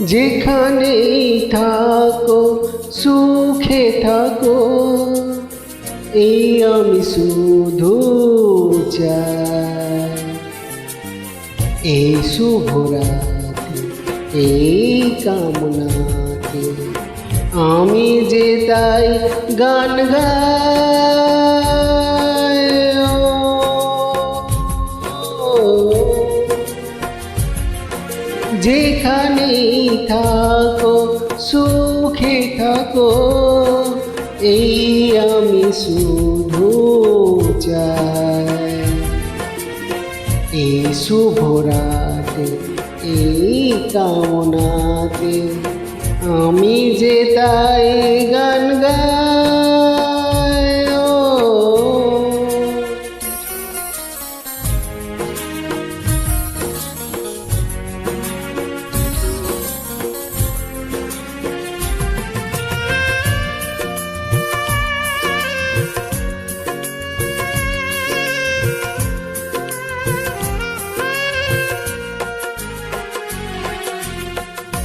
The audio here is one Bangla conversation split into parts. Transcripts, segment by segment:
যেখানেই থাকো, সুখে থাকো, এই আমি শুধু চাই। এই শুভরাতে এই কামনাতে আমি যে তাই গান গাই। যেখানেই থাকো, সুখে থাকো, এই আমি শুধু চাই। এই শুভ রাতে, এই কামনাতে আমি যে তাই গান গাই।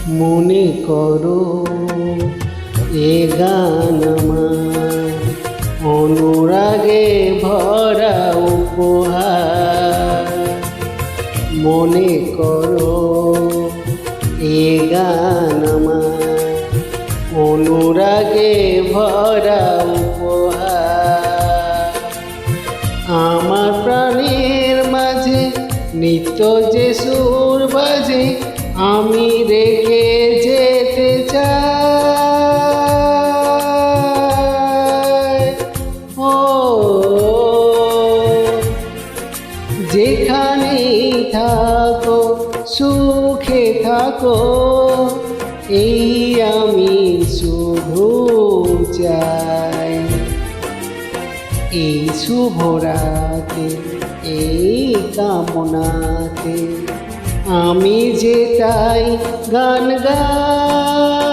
মনে করো এ গান অনুরাগে ভরা উপহার। মনে করো এ গান অনুরাগে ভরা উপহার। আমার প্রাণের মাঝে নিত্য যে সুর বাজে, আমি রেখে থাকো। এই আমি শুভ চাই। এই শুভরাতে এই কামনাতে আমি যে তাই গান গাই।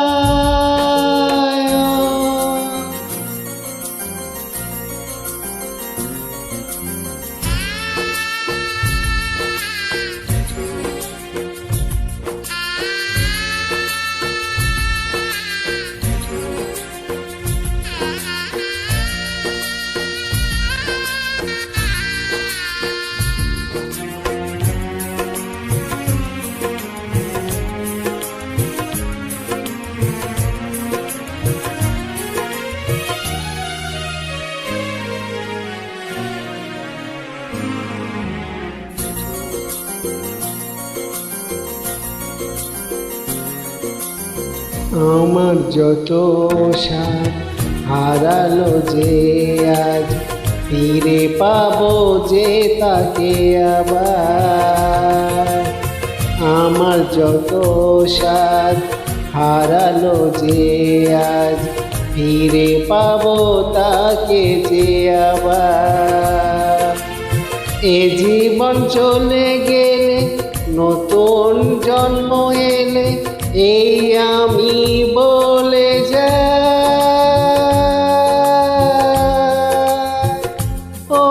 আমার যত সাথ হারালো যে আজ, ফিরে পাবো যে তাকে আবার। আমার যত সাথ হারালো যে আজ, ফিরে পাবো তাকে যে আবার। এ জীবন চলে গেলে, নতুন জন্ম এলে এই আমি বলে যাই। ও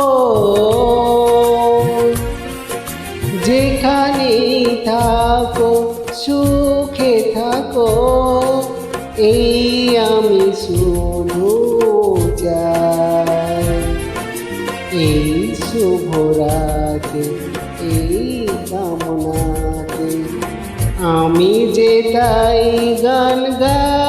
যেখানেই থাকো, সুখে থাকো, এই আমি শুধু চাই এই শুভ রাতে, এই কামনাতে আমি যে তাই গান গাই